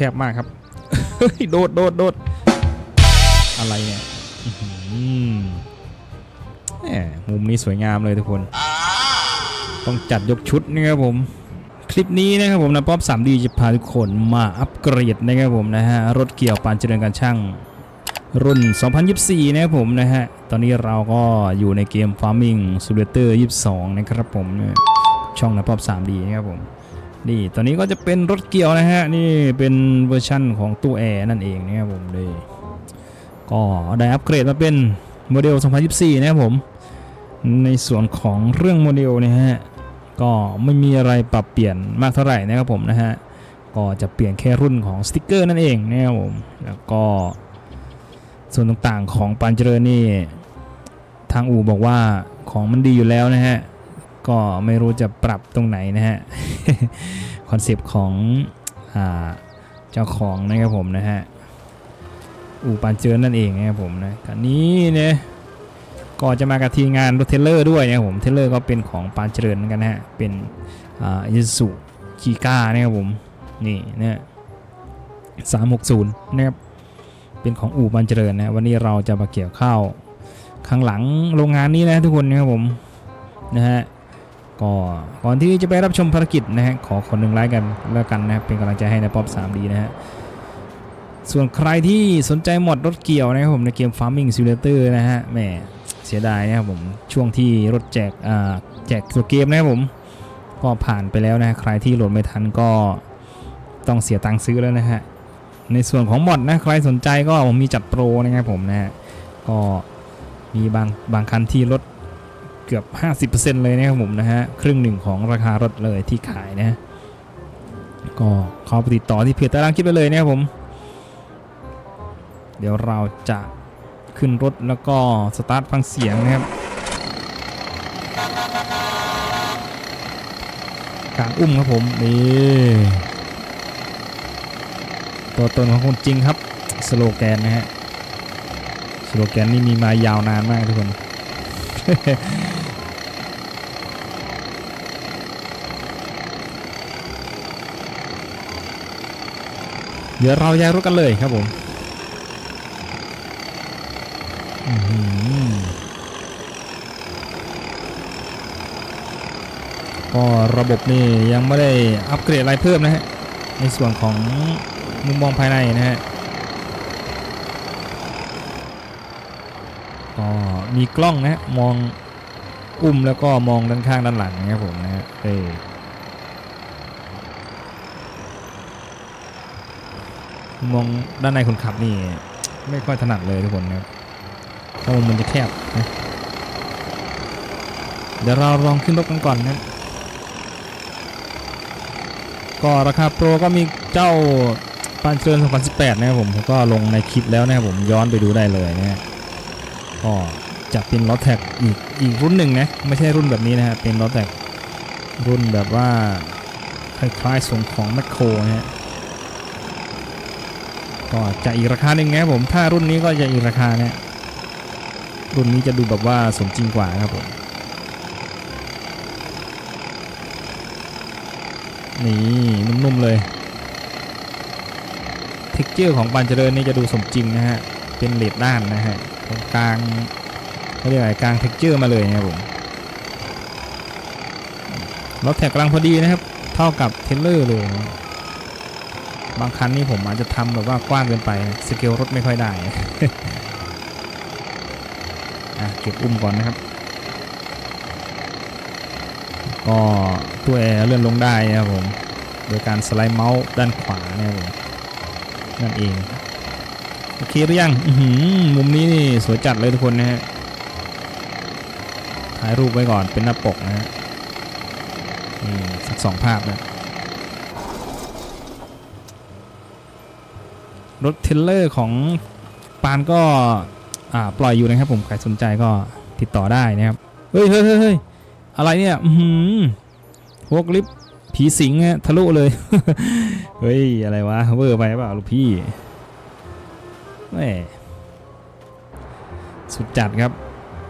คบมากครับเฮ้ยโดดโดดโดดอะไรเนี่ยอือหือแหมมุมนี้สวยงามเลยทุกคน ต้องจัดยกชุดนะครับผม คลิปนี้นะครับผมนะป๊อป 3D จะพาทุกคนมาอัปเกรดนะครับผมนะฮะ รถเกี่ยวปานเจริญการช่างรุ่น 2024 นะครับผมนะฮะ ตอนนี้เราก็อยู่ในเกม Farming Simulator 22 นะครับผมเนี่ยช่องนะป๊อป 3D นะครับผม นี่ตอนนี้ก็จะเป็นรถเกี่ยวนะฮะ นี่เป็นเวอร์ชั่นของตู้แอร์นั่นเองนะครับผมเลยก็ได้อัปเกรดมาเป็นโมเดล 2024 นะครับผม ในส่วนของเรื่องโมเดลนะฮะ ก็ไม่มีอะไรปรับเปลี่ยนมากเท่าไหร่นะครับผมนะฮะ ก็จะเปลี่ยนแค่รุ่นของสติกเกอร์นั่นเองนะครับผม แล้วก็ส่วนต่างๆของปานเจริญนี่ ทางอู่บอกว่าของมันดีอยู่แล้วนะฮะ ก็ไม่รู้จะปรับตรงไหนนะฮะ คอนเซปต์ของอเจ้าของนะครับผมนะฮะ อู่ปานเจริญนั่นเองนะครับผมนะคันนี้เนี่ยก็จะมากับทีงานรถเทรเลอร์ด้วยนะครับผม เทเลอร์ก็เป็นของปานเจริญเหมือนกันนะฮะ เป็นอ่าอิสุกีก้านะครับผม นี่นะสามหกศูนย์นะครับ เป็นของอู่ปานเจริญนะ วันนี้เราจะมาเกี่ยวข้าวข้างหลังโรงงานนี้นะทุกคนนะครับผม นะฮะ ก็ก่อนที่จะไปรับชมภารกิจนะฮะขอคนหนึ่งไลค์กันแล้วกันนะครับเป็นกำลังใจให้นะป๊อป 3D นะฮะส่วนใครที่สนใจหมดรถเกี่ยวนะครับผมในเกม Farming Simulator นะฮะแหมเสียดายนะครับผมช่วงที่รถแจกอ่าแจกตัวเกมนะครับผมก็ผ่านไปแล้วนะใครที่โหลดไม่ทันก็ต้องเสียตังค์ซื้อแล้วนะฮะในส่วนของมอดนะใครสนใจก็ผมมีจัดโปรนะครับผมนะฮะก็มีบางบางคันที่ลด เกือบ 50%เลยนะครับผมนะฮะครึ่งหนึ่งของราคารถเลยที่ขายนะก็ข้าไปติดต่อที่เพจตารางคลิปไปเลยนะครับผม เดี๋ยวเราจะขึ้นรถแล้วก็สตาร์ทฟังเสียงนะครับ กางอุ้มครับผมนี่ตัวตนของคนจริงครับสโลแกนนะฮะสโลแกนนี่มีมายาวนานมากทุกคน เดี๋ยวเราย้ายรถกันเลยครับผมอื้อหือก็ระบบนี่ยังไม่ได้อัปเกรดอะไรเพิ่มนะฮะ ในส่วนของมุมมองภายในนะฮะก็มีกล้องนะฮะมองอุ้มแล้วก็มองด้านข้างด้านหลังนะครับผมนะฮะเออ มองด้านในคนขับนี่ ไม่ค่อยถนัดเลยทุกคนครับเพราะมันจะแคบนะเดี๋ยวเราลองขึ้นรถกันก่อนนะก็ราคาโปรก็มีเจ้าปานเชิญ2018 นะครับผมก็ลงในคลิปแล้วนะครับผมย้อนไปดูได้เลยนะฮะก็จะเป็นรถแท็กอีกอีกรุ่นหนึ่งนะไม่ใช่รุ่นแบบนี้นะฮะเป็นรถแท็กรุ่นแบบว่าคล้ายๆส่งของแมคโครนะฮะ ก็จะอีกราคาหนึ่งนะผมถ้ารุ่นนี้ก็จะอีกราคาเนี่ยรุ่นนี้จะดูแบบว่าสมจริงกว่าครับผมนี่นุ่มๆเลยเท็กเจอร์ของปานเจริญนี่จะดูสมจริงนะฮะเป็นเลดด้านนะฮะตรงกลางเขาเรียกอะไรกลางเท็กเจอร์มาเลยนะครับผมรถแท็กกลังพอดีนะครับ เท่ากับเทเลอร์เลย บางคันนี่ผมอาจจะทำแบบว่ากว้างเกินไปสเกลรถไม่ค่อยได้อะเก็บอุ้มก่อนนะครับ ก็ตัวแอร์เลื่อนลงได้นะครับผม โดยการสไลด์เมาส์ด้านขวานะครับผมนั่นเอง โอเคหรือยังมุมนี้นี่สวยจัดเลยทุกคนนะฮะถ่ายรูปไว้ก่อนเป็นหน้าปกนะฮะนี่สักสองภาพนะ รถเทลเลอร์ของปานก็ปล่อยอยู่นะครับผมใครสนใจก็ติดต่อได้นะครับเฮ้ยเฮ้ยเฮ้ยอะไรเนี่ยอือหือพวกลิฟผีสิงอะทะลุเลยเฮ้ยอะไรวะเวอร์ไปเปล่าลูกพี่แหม่สุดจัดครับ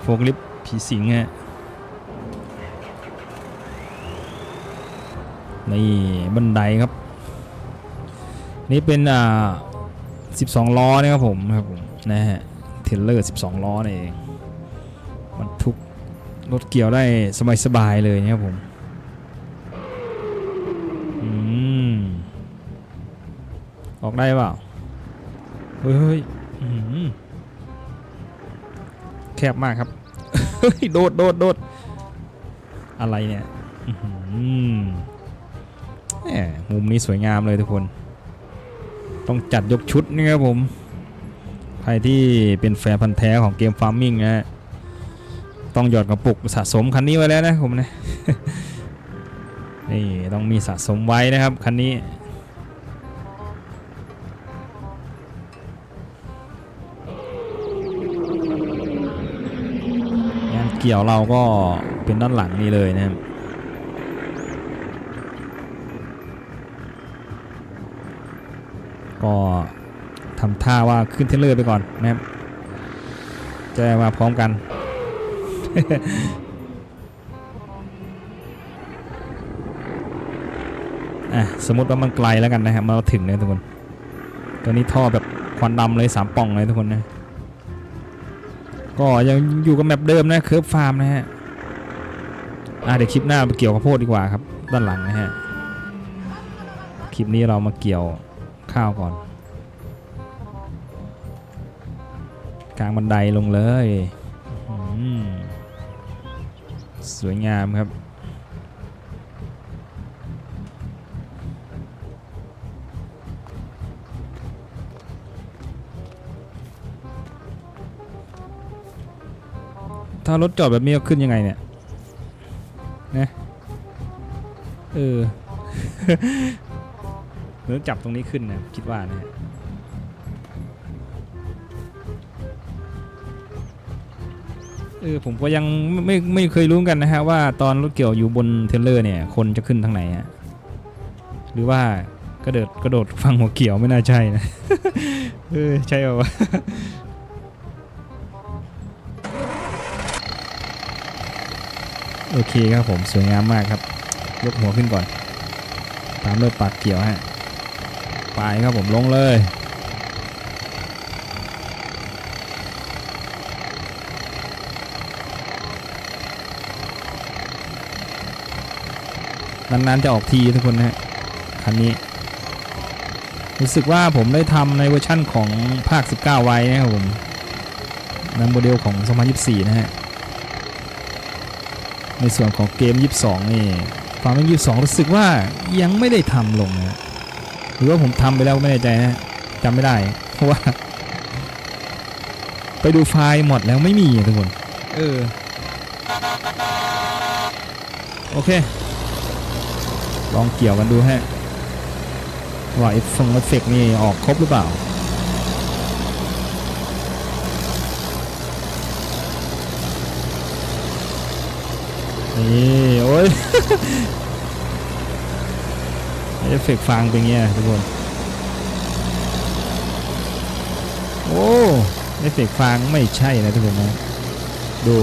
โฟกลิฟผีสิงฮะนี่บันไดครับ นี่เป็นอ่า 12 ล้อนะครับผมนะครับผมนะฮะเทเลอร์ 12 ล้อนี่เองมันทุกรถเกี่ยวได้สบายๆเลยนะครับผมอืมออกได้เปล่าเฮ้ยแคบมากครับเฮ้ยโดดโดดโดดอะไรเนี่ยอื้ออแหมมุมนี้สวยงามเลยทุกคน ต้องจัดยกชุดนะครับผม ใครที่เป็นแฟนพันธ์แท้ของเกมฟาร์มมิ่งนะฮะต้องหยอดกระปุกสะสมคันนี้ไว้แล้วนะผมนะนี่ต้องมีสะสมไว้นะครับคันนี้งานเกี่ยวเราก็เป็นด้านหลังนี่เลยนะครับ ก็ทำท่าว่าขึ้นเทรลเลอร์ไปก่อนนะครับจะมาพร้อมกัน อะสมมติว่ามันไกลแล้วกันนะครับมาถึงเลยทุกคนตัวนี้ท่อแบบควันดำเลยสามป่องเลยทุกคนนะก็ยังอยู่กับแมปเดิมนะเคิร์ฟฟาร์มนะฮะอะเดี๋ยวคลิปหน้าไปเกี่ยวข้าวโพดดีกว่าครับ ด้านหลังนะฮะ คลิปนี้เรามาเกี่ยว ข้าวก่อน กลางบันไดลงเลยสวยงามครับ ถ้ารถจอดแบบนี้ขึ้นยังไงเนี่ยนะเออ หรือจับตรงนี้ขึ้นนะคิดว่านะเออผมก็ยังไม่ไม่เคยรู้กันนะฮะว่าตอนรถเกี่ยวอยู่บนเทรลเลอร์เนี่ยคนจะขึ้นทางไหนฮะหรือว่ากระโดดกระโดดฟังหัวเกี่ยวไม่น่าใช่นะเออใช่ป่าวะโอเคครับผมสวยงามมากครับ ยกหัวขึ้นก่อน ตามด้วยปากเกี่ยวฮะ ไปครับผมลงเลยนานๆจะออกทีทุกคนนะฮะคันนี้ รู้สึกว่าผมได้ทำในเวอร์ชั่นของภาค 19 ไว้นะครับผมนั้นโมเดลของ 2024 นะฮะ ในส่วนของเกม 22 นี่ฟาร์ม22 รู้สึกว่ายังไม่ได้ทำลงนะ หรือว่าผมทำไปแล้วไม่แน่ใจนะจำไม่ได้ เพราะว่า ไปดูไฟล์หมดแล้วไม่มีอะทุกคนเออโอเค ลองเกี่ยวกันดูฮะว่าไอ้ฟงเอฟเฟกต์นี่ออกครบหรือเปล่านี่โอ้ย เอฟเฟกต์ฟังเป็นเงี้ยทุกคน โอ้เอฟเฟกต์ฟังไม่ใช่นะทุกคนนะ ดู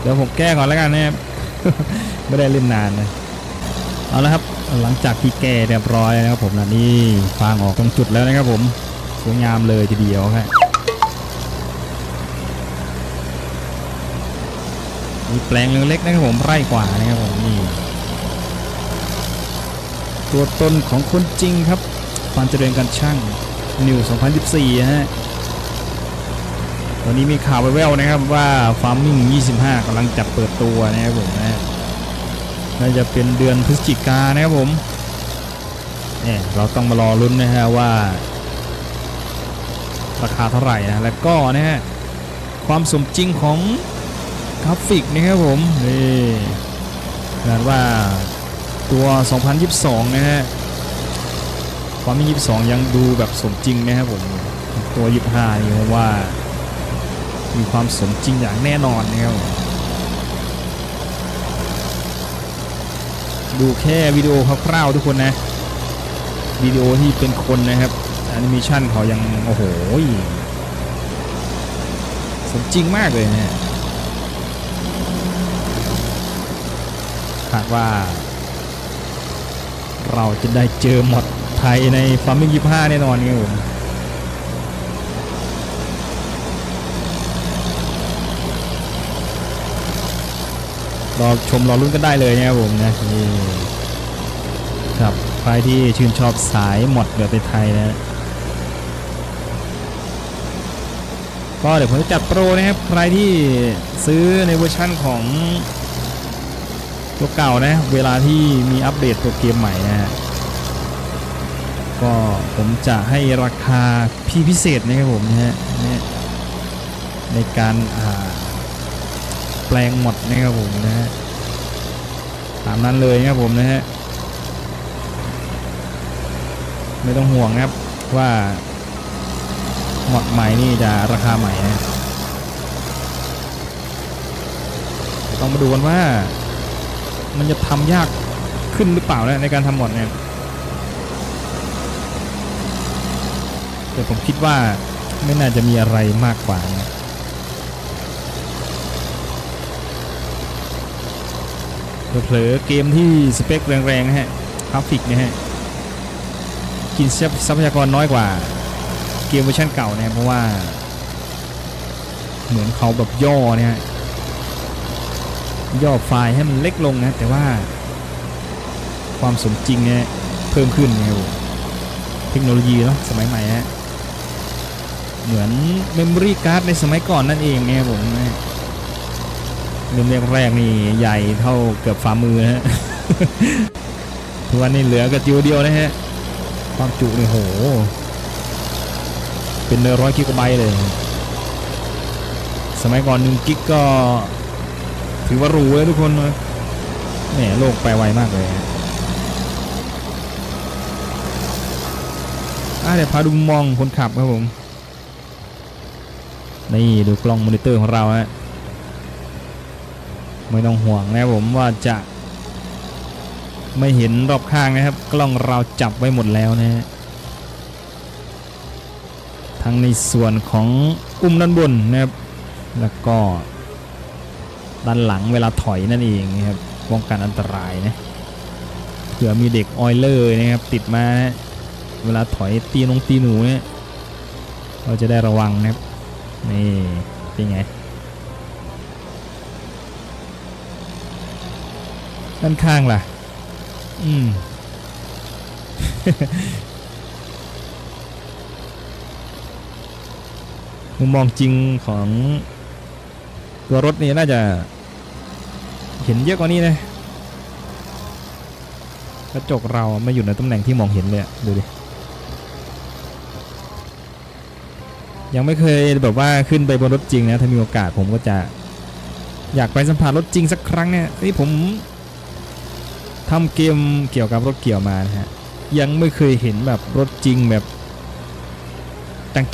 เดี๋ยวผมแก้ก่อนแล้วกันนะครับ ไม่ได้เล่นนานนะ เอาละครับ หลังจากที่แก้เรียบร้อยนะครับผมนะนี่ฟางออกตรงจุดแล้วนะครับผม สวยงามเลยทีเดียวครับ มีแปลงเล็กๆนะครับผมไร่กว่านะครับผมนี่ตัวตนของคนจริงครับความเจริญการช่างนิว 2014 ฮะตอนนี้มีข่าวแว่วๆนะครับว่า Farming 25กำลังจัดเปิดตัวนะครับผมนะน่าจะเป็นเดือนพฤศจิกานะครับผมเนี่ยเราต้องมารอลุ้นนะฮะว่า ราคาเท่าไหร่นะ แล้วก็นะฮะความสมจริงของ กราฟิกนะครับผมนี่ขนาดว่าตัว 2022 นะฮะความมี22 ยังดูแบบสมจริงนะครับผม ตัว 25 นี่ผมว่า มีความสมจริงอย่างแน่นอนนะครับดูแค่วิดีโอคร่าวๆทุกคนนะวิดีโอที่เป็นคนนะครับแอนิเมชันเขายัง โอ้โหสมจริงมากเลยนะ คาดว่า เราจะได้เจอหมดไทยในฟาร์มิงยี่ห้าแน่นอนครับผมรอชมรอรุ่นกันได้เลยนะครับผมนะนี่ครับใครที่ชื่นชอบสายหมดแบบไทยนะก็เดี๋ยวผมจะจัดโปรนะครับใครที่ซื้อในเวอร์ชั่นของ ตัวเก่านะ เวลาที่มีอัปเดตตัวเกมใหม่นะฮะก็ผมจะให้ราคาพี่พิเศษนะครับผมนะฮะในการาแปลงหมดนะครับผมนะฮะตามนั้นเลยนะครับผมนะฮะไม่ต้องห่วงครับว่าหมดใหม่นี่จะราคาใหม่นะต้องมาดูกันว่า มันจะทำยากขึ้นหรือเปล่านะในการทำหมดเนี่ยแต่ผมคิดว่าไม่น่าจะมีอะไรมากกว่านะเผลอๆเกมที่สเปคแรงๆนะฮะกราฟิกนะฮะ กินทรัพยากรน้อยกว่า เกมเวอร์ชันเก่าเนี่ยเพราะว่า เหมือนเขาแบบย่อเนี่ยฮะ ย่อไฟล์ให้มันเล็กลงนะ แต่ว่า ความสมจริงเนี่ยเพิ่มขึ้นนะครับผมเทคโนโลยีเนาะสมัยใหม่ฮะเหมือนเมมโมรี่การ์ดในสมัยก่อนนั่นเองนะครับผมนะเริ่มแรกๆนี่ใหญ่เท่าเกือบฝ่ามือฮะทุกวันนี้เหลือกระจิวเดียวนะฮะ ความจุนี่โห เป็นร้อยกิกะไบต์เลย สมัยก่อนหนึ่งกิกก็ ถือว่ารูเลยทุกคนนะแหมโลกไปไวมากเลยฮะอะเดี๋ยวพาดูมองคนขับครับผม นี่ดูกล้องมอนิเตอร์ของเราฮะไม่ต้องห่วงนะผมว่าจะไม่เห็นรอบข้างนะครับ กล้องเราจับไว้หมดแล้วนะฮะทั้งในส่วนของอุ้มด้านบนนะครับแล้วก็ ด้านหลังเวลาถอยนั่นเองนะครับป้องกันอันตรายนะเผื่อมีเด็กออยเลอร์นะครับติดมานะเวลาถอยตีนงตีหนูเนี่ยเราจะได้ระวังนะครับนี่เป็นไงด้านข้างล่ะ อืม มุมมองจริงของ ตัวรถนี่น่าจะเห็นเยอะกว่านี้นะกระจกเราไม่อยู่ในตำแหน่งที่มองเห็นเลยดูดิยังไม่เคยแบบว่าขึ้นไปบนรถจริงนะถ้ามีโอกาสผมก็จะอยากไปสัมผัสรถจริงสักครั้งเนี่ยนี่ผมทำเกมเกี่ยวกับรถเกี่ยวมานะฮะยังไม่เคยเห็นแบบรถจริงแบบ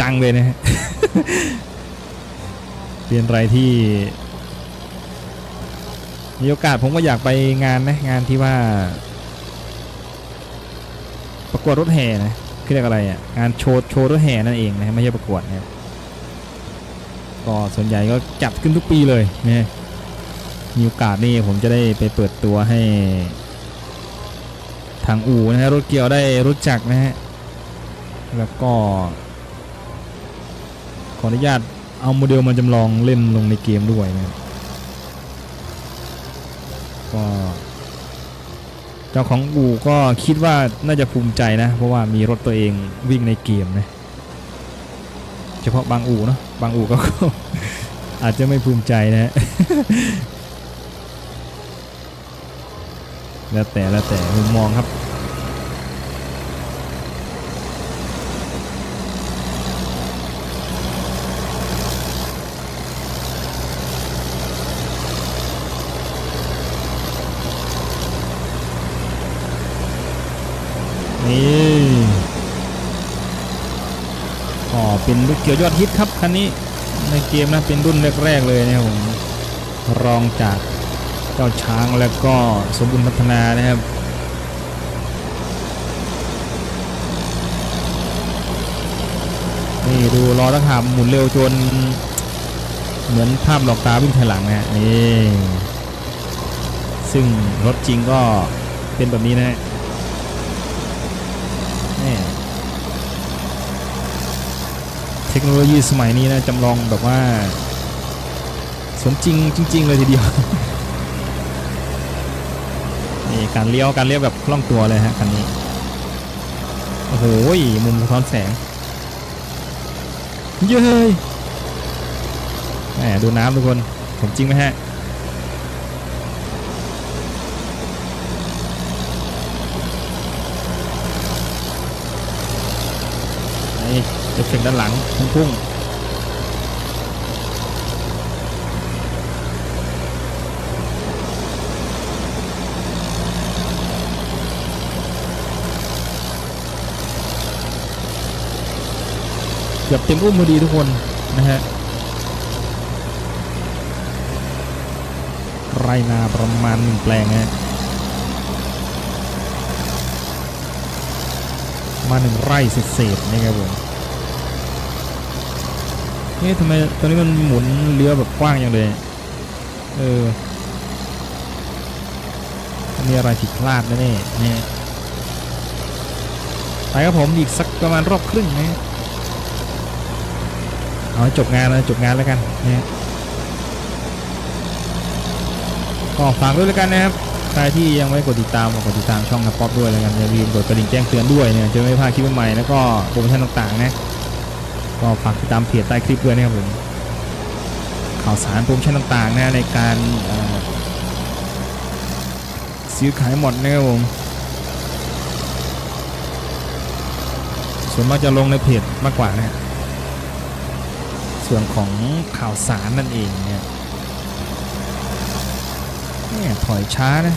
จังๆเลยนะฮะ เป็นอะไรที่ มีโอกาสผมก็อยากไปงานนะงานที่ว่า ประกวดรถแห่นะคือเรียกอะไรอะงานโชว์โชว์รถแห่นั่นเองนะไม่ใช่ประกวดนะครับก็ส่วนใหญ่ก็จัดขึ้นทุกปีเลยนะมีโอกาสนี่ผมจะได้ไปเปิดตัวให้ ทางอู่นะฮะรถเกี่ยวได้รู้จักนะฮะแล้วก็ขออนุญาต เอาโมเดลมาจำลองเล่นลงในเกมด้วยนะก็เจ้าของอู่ก็คิดว่าน่าจะภูมิใจนะ เพราะว่ามีรถตัวเองวิ่งในเกมนะเฉพาะบางอู่เนาะบางอู่ก็ อาจจะไม่ภูมิใจนะฮะแล้วแต่แล้วแต่มุมมองครับ นี่ก็เป็นลูกเกียวยอดฮิตครับคันนี้ในเกมนะเป็นรุ่นแรกๆเลยนะครับผมรองจากเจ้าช้างแล้วก็สมบูรณ์พัฒนานะครับนี่ดูล้อตะขาบหมุนเร็วจน เหมือนภาพหลอกตาวิ่งถอยหลังนะนี่ซึ่งรถจริงก็เป็นแบบนี้นะฮะ ทคโนโลยีสมัยนี้นะจำลองแบบว่า สมจริงจริง ๆ เลยทีเดียว นี่การเลี้ยวการเลี้ยวแบบคล่องตัวเลยฮะคันนี้ โอ้โหมุมสะท้อนแสง เย้ยแหมดูน้ำทุกคน สมจริงไหมฮะ นี่ เอฟเฟกต์ด้านหลังพุ่งๆเกือบเต็มอุ้มพอดีทุกคนนะฮะไรนาประมาณหนึ่งแปลงฮะมาหนึ่งไร่เศษๆนะครับผม นี่ทำไมตอนนี้มันหมุนเรือแบบกว้างอย่างเลยเออมีอะไรผิดพลาดแน่ๆนี่ไปครับผมอีกสักประมาณรอบครึ่งนะเอาให้จบงานเลยจบงานแล้วกันนี่ก็ฝากด้วยแล้วกันนะครับใครที่ยังไม่กดติดตามก็กดติดตามช่องนะป๊อปด้วยแล้วกันอย่าลืมกดกระดิ่งแจ้งเตือนด้วยเนี่ยจะไม่พลาดคลิปใหม่แล้วก็โปรโมชั่นต่างๆนะ ก็ฝากติดตามเพจใต้คลิปด้วยนะครับผมข่าวสารโปรโมชั่นต่างๆนะในการซื้อขายหมดนะครับผมส่วนมากจะลงในเพจมากกว่านะส่วนของข่าวสารนั่นเองเนี่ยเนี่ยถอยช้านะ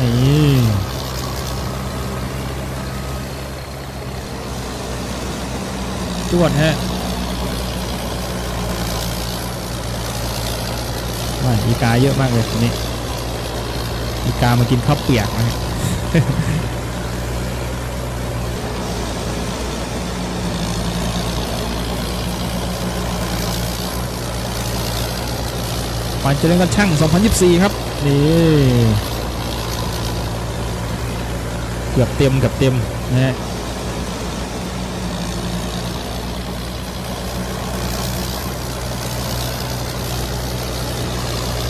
นี่ จวดฮะว่าอีกาเยอะมากเลยทีนี้อีกามากินข้าวเปียกนะฮะวันเจริญกันช่าง 2024 ครับ นี่ เกือบเต็มเกือบเต็มนะฮะ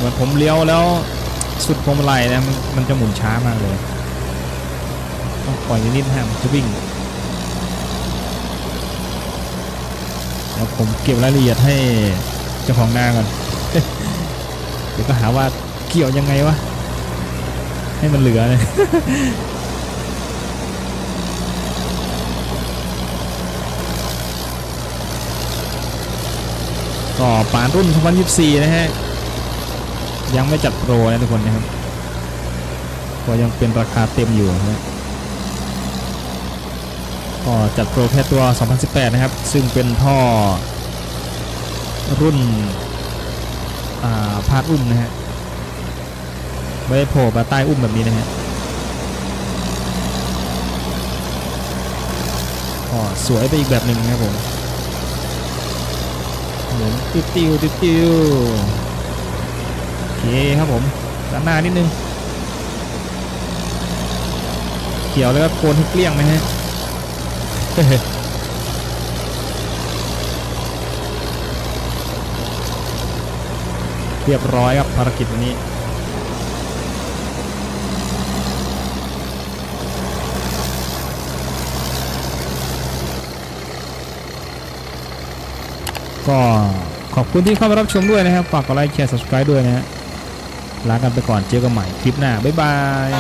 เหมือนผมเลี้ยวแล้วสุดพวงมาลัยนะมันมันจะหมุนช้ามากเลย ต้องปล่อยนิดๆฮะมันจะวิ่งเดี๋ยวผมเก็บรายละเอียดให้เจ้าของหน้าก่อนเดี๋ยวก็หาว่าเกี่ยวยังไงวะให้มันเหลือเลยก็ปานรุ่น2024 นะฮะ ยังไม่จัดโปรนะทุกคนนะครับก็ยังเป็นราคาเต็มอยู่นะฮะก็จัดโปรแค่ตัว 2018 นะครับ ซึ่งเป็นท่อรุ่นาพาดอุ้มนะฮะไม่ได้โผล่มาใต้อุ้มแบบนี้นะฮะก็สวยไปอีกแบบหนึ่งนะครับผมหมุนติ้วติ้วติ้วติว เคครับผมด้านหน้านิดนึงเกี่ยวแล้วก็โคนให้เกลี้ยงนะฮะเรียบร้อยครับภารกิจวันนี้ก็ขอบคุณที่เข้ามารับชมด้วยนะครับ ฝากกดไลค์แชร์ subscribe ด้วยนะฮะ ลากันไปก่อนเจอกันใหม่คลิปหน้าบ๊ายบาย